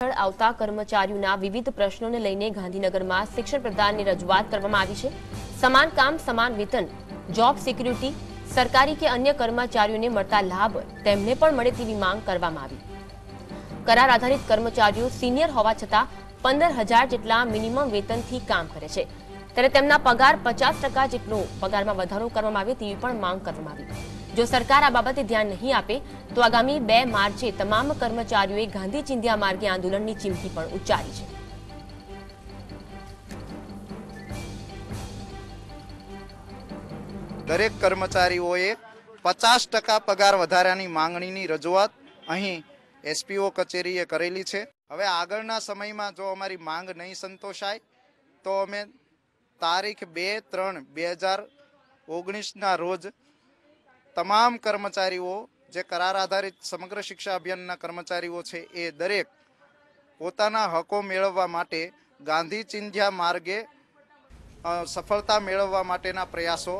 આવતા કર્મચારીઓના વિવિધ પ્રશ્નોને લઈને ગાંધીનગરમાં શિક્ષણ પ્રધાનની રજૂઆત કરવામાં આવી છે. સમાન કામ, સમાન વેતન જોબ સિક્યુરિટી સરકારી કે અન્ય કર્મચારીઓને મળતા લાભ તેમને પણ મળે તેવી માંગ કરવામાં આવી. કરાર આધારિત કર્મચારીઓ સિનિયર હોવા છતાં પંદર હજાર જેટલા મિનિમમ વેતનથી કામ કરે છે. ત્યારે તેમના પગાર પચાસ ટકા જેટલો પગારમાં વધારો કરવામાં આવે તેવી પણ માંગ કરવામાં આવી. જો સરકાર આ બાબતે ધ્યાન નહીં આપે, તો આગામી બે માર્ચે તમામ કર્મચારીઓએ ગાંધી ચિંધ્યા માર્ગે આંદોલનની ચીમકી પણ ઉચ્ચારી છે. દરેક કર્મચારીઓએ પચાસ ટકા પગાર વધારાની માંગણીની રજૂઆત અહીં એસપીઓ કચેરીએ કરેલી છે. હવે આગળના સમયમાં જો અમારી માંગ નહીં સંતોષાય, તો અમે તારીખ બે ત્રણ બે હજાર ઓગણીસના રોજ તમામ કર્મચારીઓ જે કરાર આધારિત સમગ્ર શિક્ષા અભિયાનના કર્મચારીઓ છે એ દરેક પોતાના હકો મેળવવા માટે ગાંધી ચિંધ્યા માર્ગે સફળતા મેળવવા માટેના પ્રયાસો